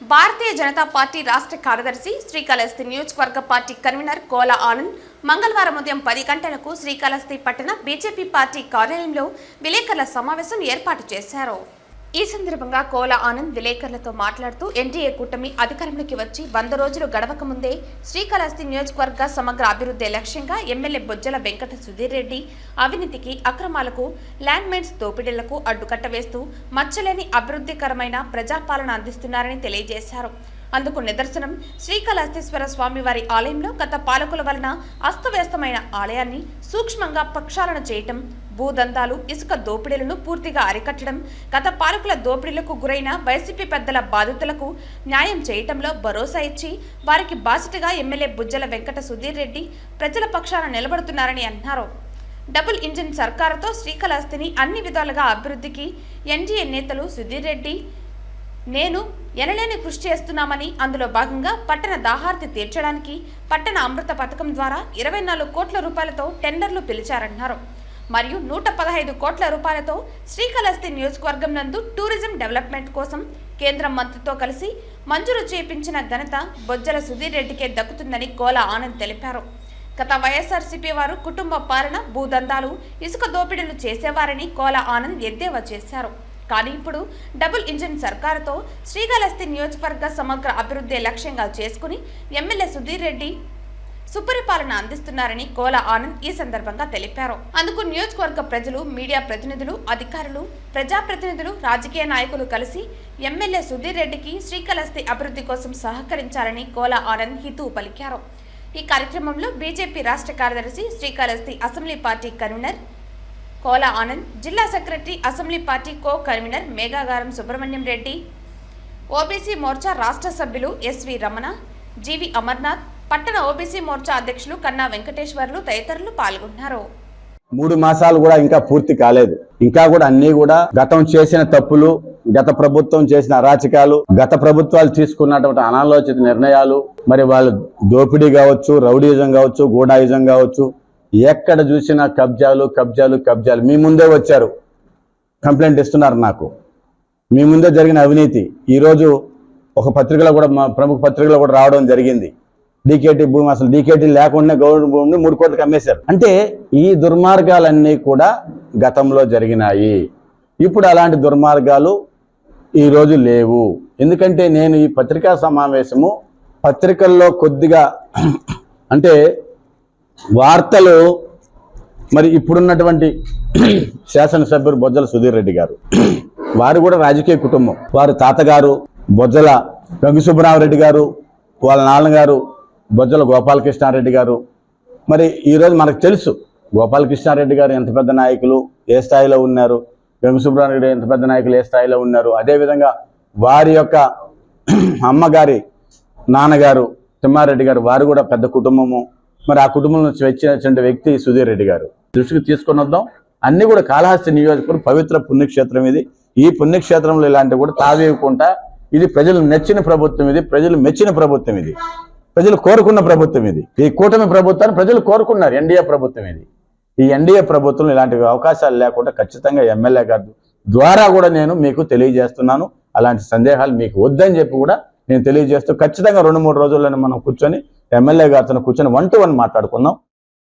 Bharatiya Janata party రాష్ట్ర కార్యదర్శి శ్రీకాళహస్తి నియోజకవర్గ పార్టీ కన్వీనర్ కోల ఆనంద్ మంగళవారం ఉదయం పది గంటలకు శ్రీకాళహస్తి పట్టణ బీజేపీ పార్టీ కార్యాలయంలో విలేకరుల సమావేశం ఏర్పాటు చేశారు. ఈ సందర్భంగా కోల ఆనంద్ విలేకరులతో మాట్లాడుతూ ఎన్డీఏ కూటమి అధికారంలోకి వచ్చి వంద రోజులు గడవక ముందే శ్రీకాళహస్తి నియోజకవర్గ సమగ్ర అభివృద్ధి లక్ష్యంగా ఎమ్మెల్యే బొజ్జల వెంకట సుధీర్ రెడ్డి అవినీతికి అక్రమాలకు ల్యాండ్ మైన్స్ దోపిడీలకు అడ్డుకట్ట వేస్తూ మచ్చలేని అభివృద్ధికరమైన ప్రజాపాలన అందిస్తున్నారని తెలియజేశారు. అందుకు నిదర్శనం. శ్రీకాళహస్తీశ్వర స్వామివారి ఆలయంలో గత పాలకుల వలన అస్తవ్యస్తమైన ఆలయాన్ని సూక్ష్మంగా ప్రక్షాళన చేయటం భూదందాలు ఇసుక దోపిడీలను పూర్తిగా అరికట్టడం గత పాలకుల దోపిడీలకు గురైన వైసీపీ పెద్దల బాధితులకు న్యాయం చేయటంలో భరోసా ఇచ్చి వారికి బాసిటగా ఎమ్మెల్యే బుజ్జల వెంకట సుధీర్ రెడ్డి ప్రజల పక్షాన నిలబడుతున్నారని అన్నారు. డబుల్ ఇంజిన్ సర్కారుతో శ్రీకాళహస్తిని అన్ని విధాలుగా అభివృద్ధికి ఎన్డీఏ నేతలు సుధీర్ రెడ్డి నేను ఎనలేని కృషి చేస్తున్నామని అందులో భాగంగా పట్టణ దాహార్తి తీర్చడానికి పట్టణ అమృత పథకం ద్వారా ఇరవై నాలుగు కోట్ల రూపాయలతో టెండర్లు పిలిచారన్నారు మరియు నూట పదహైదు కోట్ల రూపాయలతో శ్రీకాళహస్తి నియోజకవర్గం నందు టూరిజం డెవలప్మెంట్ కోసం కేంద్ర మంత్రితో కలిసి మంజూరు చేపించిన ఘనత బొజ్జల సుధీర్ రెడ్డికే దక్కుతుందని గోల ఆనంద్ తెలిపారు. గత వైఎస్ఆర్సీపీ వారు కుటుంబ పాలన భూదందాలు ఇసుక దోపిడీలు చేసేవారని కోల ఆనంద్ ఎద్దేవా చేశారు. కానీ ఇప్పుడు డబుల్ ఇంజిన్ సర్కారుతో శ్రీకాళహస్తి నియోజకవర్గ సమగ్ర అభివృద్ధి లక్ష్యంగా చేసుకుని ఎమ్మెల్యే సుధీర్ రెడ్డి సుపరిపాలన అందిస్తున్నారని కోల ఆనంద్ ఈ సందర్భంగా తెలిపారు. అందుకు నియోజకవర్గ ప్రజలు మీడియా ప్రతినిధులు అధికారులు ప్రజాప్రతినిధులు రాజకీయ నాయకులు కలిసి ఎమ్మెల్యే సుధీర్ రెడ్డికి శ్రీకాళహస్తి అభివృద్ధి కోసం సహకరించాలని కోల ఆనంద్ హితూ పలికారు. ఈ కార్యక్రమంలో బీజేపీ రాష్ట్ర కార్యదర్శి Srikalahasti assembly party convener Kola Anand జిల్లా secretary assembly party co convener Meghagaram Subrahmanyam Reddy OBC Morcha రాష్ట్ర సభ్యులు ఎస్వి రమణ జీవి అమర్నాథ్ పట్టణ ఓబీసీ మోర్చా అధ్యక్షులు కన్నా వెంకటేశ్వర్లు తదితరులు పాల్గొన్నారు. మూడు మాసాలు కూడా ఇంకా పూర్తి కాలేదు. ఇంకా కూడా అన్ని కూడా గతం చేసిన తప్పులు గత ప్రభుత్వం చేసిన అరాచకాలు గత ప్రభుత్వాలు తీసుకున్నటువంటి అనాలోచిత నిర్ణయాలు మరి వాళ్ళు దోపిడీ కావచ్చు రౌడీజం కావచ్చు గూడాయిజం కావచ్చు ఎక్కడ చూసినా కబ్జాలు కబ్జాలు కబ్జాలు. మీ ముందే వచ్చారు. కంప్లైంట్ ఇస్తున్నారు నాకు. మీ ముందే జరిగిన అవినీతి. ఈరోజు ఒక పత్రికలో కూడా మా ప్రముఖ పత్రికలో కూడా రావడం జరిగింది. డీకేటీ భూమి అసలు డీకేటీ లేకుండా గవర్నమెంట్ భూమిని మూడు కోట్లకు అమ్మేశారు అంటే ఈ దుర్మార్గాలన్నీ కూడా గతంలో జరిగినాయి. ఇప్పుడు అలాంటి దుర్మార్గాలు ఈరోజు లేవు. ఎందుకంటే నేను ఈ పత్రికా సమావేశము పత్రికల్లో కొద్దిగా అంటే వార్తలు మరి ఇప్పుడున్నటువంటి శాసనసభ్యుడు బొజ్జల సుధీర్ రెడ్డి గారు. వారు కూడా రాజకీయ కుటుంబం. వారు తాతగారు బొజ్జల వెంకసుబ్బరామరెడ్డి గారు వాళ్ళ నాన్నగారు బొజ్జల గోపాలకృష్ణారెడ్డి గారు. మరి ఈరోజు మనకు తెలుసు గోపాలకృష్ణారెడ్డి గారు ఎంత పెద్ద నాయకులు ఏ స్థాయిలో ఉన్నారు వెంకసుబ్బరామరెడ్డి ఎంత పెద్ద నాయకులు ఏ స్థాయిలో ఉన్నారు. అదేవిధంగా వారి యొక్క అమ్మగారి నాన్నగారు తిమ్మారెడ్డి గారు వారు కూడా పెద్ద కుటుంబము. మరి ఆ కుటుంబం నుంచి వచ్చినటువంటి వ్యక్తి సుధీర్ రెడ్డి గారు. దృష్టికి తీసుకొని వద్దాం. అన్ని కూడా కాళహస్తి నియోజకవర్గం పవిత్ర పుణ్యక్షేత్రం ఇది. ఈ పుణ్యక్షేత్రంలో ఇలాంటివి కూడా తావేయకుండా ఇది ప్రజలు నచ్చిన ప్రభుత్వం ఇది. ప్రజలు మెచ్చిన ప్రభుత్వం ఇది. ప్రజలు కోరుకున్న ప్రభుత్వం ఇది. ఈ కూటమి ప్రభుత్వాన్ని ప్రజలు కోరుకున్నారు. ఎన్డీఏ ప్రభుత్వం ఇది. ఈ ఎన్డీఏ ప్రభుత్వం ఇలాంటి అవకాశాలు లేకుండా ఖచ్చితంగా ఎమ్మెల్యే గారు ద్వారా కూడా నేను మీకు తెలియజేస్తున్నాను. అలాంటి సందేహాలు మీకు వద్దని చెప్పి కూడా నేను తెలియజేస్తూ ఖచ్చితంగా రెండు మూడు రోజుల్లోనే మనం కూర్చొని ఎమ్మెల్యే గారితో కూర్చొని వన్ టు వన్ మాట్లాడుకుందాం.